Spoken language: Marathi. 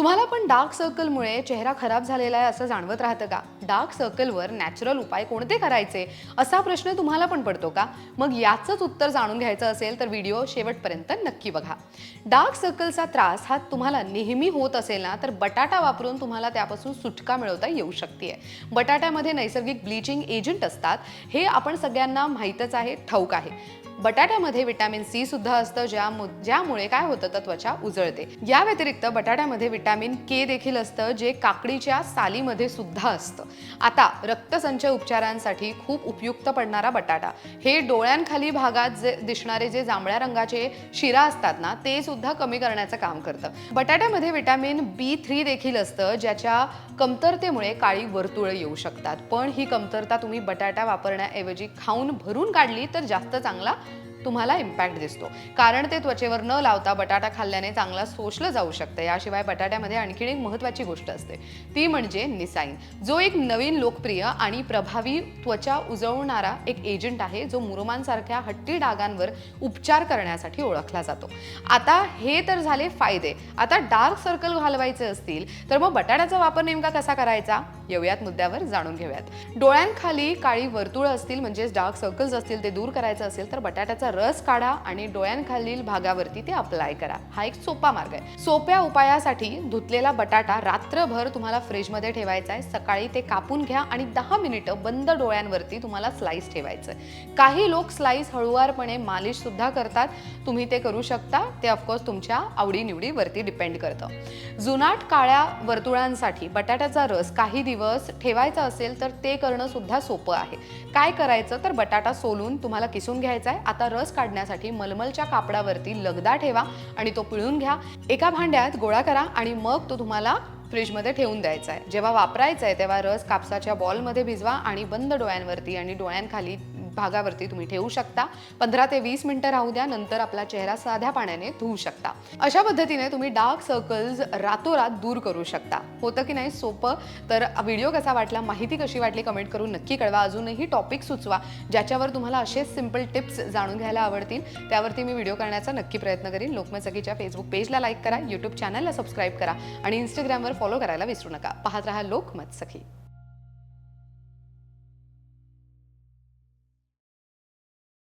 तुम्हाला पण डार्क सर्कलमुळे चेहरा खराब झालेला आहे असं जाणवत राहतं का? डार्क सर्कलवर नॅचरल उपाय कोणते करायचे? असा प्रश्न तुम्हाला पण पडतो का? मग याचंच उत्तर जाणून घ्यायचं असेल तर व्हिडिओ शेवटपर्यंत नक्की बघा. डार्क सर्कलचा त्रास हा तुम्हाला नेहमी होत असेल ना तर बटाटा वापरून तुम्हाला त्यापासून सुटका मिळवता येऊ शकते. बटाट्यामध्ये नैसर्गिक ब्लिचिंग एजंट असतात. हे आपण सगळ्यांना माहीतच आहे ठाऊक आहे. बटाट्यामध्ये विटॅमिन सी सुद्धा असतं ज्यामु ज्यामुळे काय होतं तर त्वचा उजळते. या व्यतिरिक्त बटाट्यामध्ये विटॅमिन के देखील असतं जे काकडीच्या सालीमध्ये सुद्धा असतं. आता रक्तसंचय उपचारांसाठी खूप उपयुक्त पडणारा बटाटा. हे डोळ्यांखाली भागात जे दिसणारे जे जांभळ्या रंगाचे शिरा असतात ना ते सुद्धा कमी करण्याचं काम करतं. बटाट्यामध्ये विटॅमिन बी थ्री देखील असतं ज्याच्या कमतरतेमुळे काळी वर्तुळं येऊ शकतात. पण ही कमतरता तुम्ही बटाटा वापरण्याऐवजी खाऊन भरून काढली तर जास्त चांगला तुम्हाला इम्पॅक्ट दिसतो. कारण ते त्वचेवर न लावता बटाटा खाल्ल्याने चांगला शोषलं जाऊ शकतं. याशिवाय बटाट्यामध्ये आणखीन एक महत्त्वाची गोष्ट असते. ती म्हणजे निसाईन. जो एक नवीन लोकप्रिय आणि प्रभावी त्वचा उजळणारा एक एजंट आहे जो मुरुमांसारख्या हट्टी डागांवर उपचार करण्यासाठी ओळखला जातो. आता हे तर झाले फायदे. आता डार्क सर्कल घालवायचे असतील तर मग बटाट्याचा वापर नेमका कसा करायचा? येऊयात मुद्द्यावर जाणून घेऊयात. डोळ्यांखाली काळी वर्तुळं असतील म्हणजेच डार्क सर्कल्स असतील ते दूर करायचं असेल तर बटाट्याचा रस काढा आणि डोळ्यांखालील भागावरती ते अप्लाय करा. हा एक सोपा मार्ग आहे. सोप्या उपायासाठी धुतलेला बटाटा रात्रभर तुम्हाला फ्रीजमध्ये ठेवायचा आहे. सकाळी ते कापून घ्या आणि दहा मिनिटं बंद डोळ्यांवरती तुम्हाला स्लाइस ठेवायचं काही लोक स्लाइस हळुवारपणे मालिश सुद्धा करतात. तुम्ही ते करू शकता. ते ऑफकोर्स तुमच्या आवडीनिवडीवरती डिपेंड करतं. जुनाट काळ्या वर्तुळांसाठी बटाट्याचा रस काही दिवस ठेवायचा असेल तर ते करणं सुद्धा सोपं आहे. काय करायचं? तर बटाटा सोलून तुम्हाला किसून घ्यायचा आहे. आता रस काढण्यासाठी मलमलच्या कापडावरती लगदा ठेवा आणि तो पिळून घ्या. एका भांड्यात गोळा करा आणि मग तो तुम्हाला फ्रीजमध्ये ठेवून द्यायचा आहे. जेव्हा वापरायचा आहे तेव्हा रस कापसाच्या बॉलमध्ये भिजवा आणि बंद डोळ्यांवरती आणि डोळ्यांखाली भागावरती तुम्ही ठेवू शकता. पंधरा ते वीस मिनिटं राहू द्या नंतर आपला चेहरा साध्या पाण्याने धुवू शकता. अशा पद्धतीने तुम्ही डार्क सर्कल्स रातोरात दूर करू शकता. होतं की नाही? सोपं. तर व्हिडिओ कसा वाटला माहिती कशी वाटली कमेंट करून नक्की कळवा. अजूनही टॉपिक सुचवा ज्याच्यावर तुम्हाला असेच सिंपल टिप्स जाणून घ्यायला आवडतील त्यावरती मी व्हिडिओ करण्याचा नक्की प्रयत्न करीन. लोकमतचखीच्या फेसबुक पेजला लाईक करा यूट्यूब चॅनलला सबस्क्राईब करा आणि इंस्टाग्रामवर फॉलो करायला विसरू नका. पाहत राहा लोकमत सखी